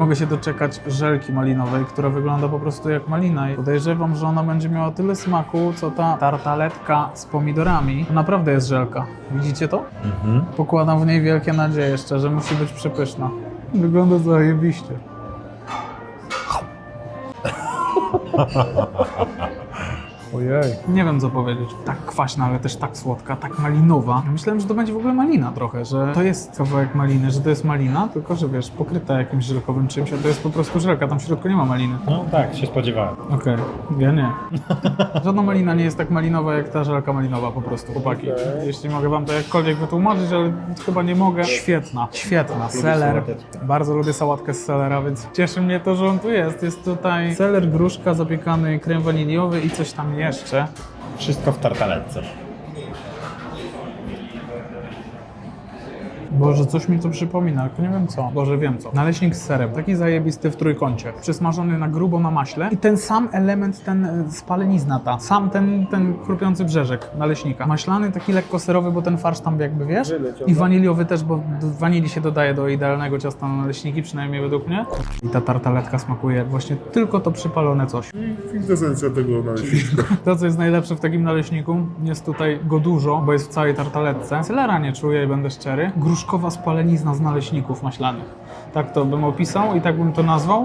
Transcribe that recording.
Mogę się doczekać żelki malinowej, która wygląda po prostu jak malina i podejrzewam, że ona będzie miała tyle smaku, co ta tartaletka z pomidorami. To naprawdę jest żelka. Widzicie to? Mhm. Pokładam w niej wielkie nadzieje, szczerze, musi być przepyszna. Wygląda zajebiście. Ojej. Nie wiem co powiedzieć. Tak kwaśna, ale też tak słodka, tak malinowa. Ja myślałem, że to będzie w ogóle malina trochę, że to jest kawałek maliny, że to jest malina, tylko że wiesz, pokryta jakimś żelkowym czymś, a to jest po prostu żelka, tam w środku nie ma maliny. No tak, się spodziewałem. Okej, ja nie. Żadna malina nie jest tak malinowa jak ta żelka malinowa po prostu, chłopaki. Jeśli mogę wam to jakkolwiek wytłumaczyć, ale chyba nie mogę. Świetna, świetna. Seler. sałateczkę. Bardzo lubię sałatkę z selera, więc cieszy mnie to, że on tu jest. Jest tutaj seler, gruszka, zapiekany krem waniliowy i coś tam jeszcze. Wszystko w tartaletce. Boże, coś mi to przypomina, tylko nie wiem co. Boże, wiem co. Naleśnik z serem, taki zajebisty w trójkącie. Przysmażony na grubo na maśle i ten sam element, ten e, spalenizna ta. Sam ten, ten chrupiący brzeżek naleśnika. Maślany, taki lekko serowy, bo ten farsz tam jakby, wiesz? I waniliowy też, bo wanilii się dodaje do idealnego ciasta na naleśniki, przynajmniej według mnie. I ta tartaletka smakuje jak właśnie tylko to przypalone coś. Kwintesencja tego naleśniczka. To, co jest najlepsze w takim naleśniku, jest tutaj go dużo, bo jest w całej tartaletce. Celera nie czuję i będę szczery. Gruszkowa spalenizna z naleśników maślanych. Tak to bym opisał i tak bym to nazwał.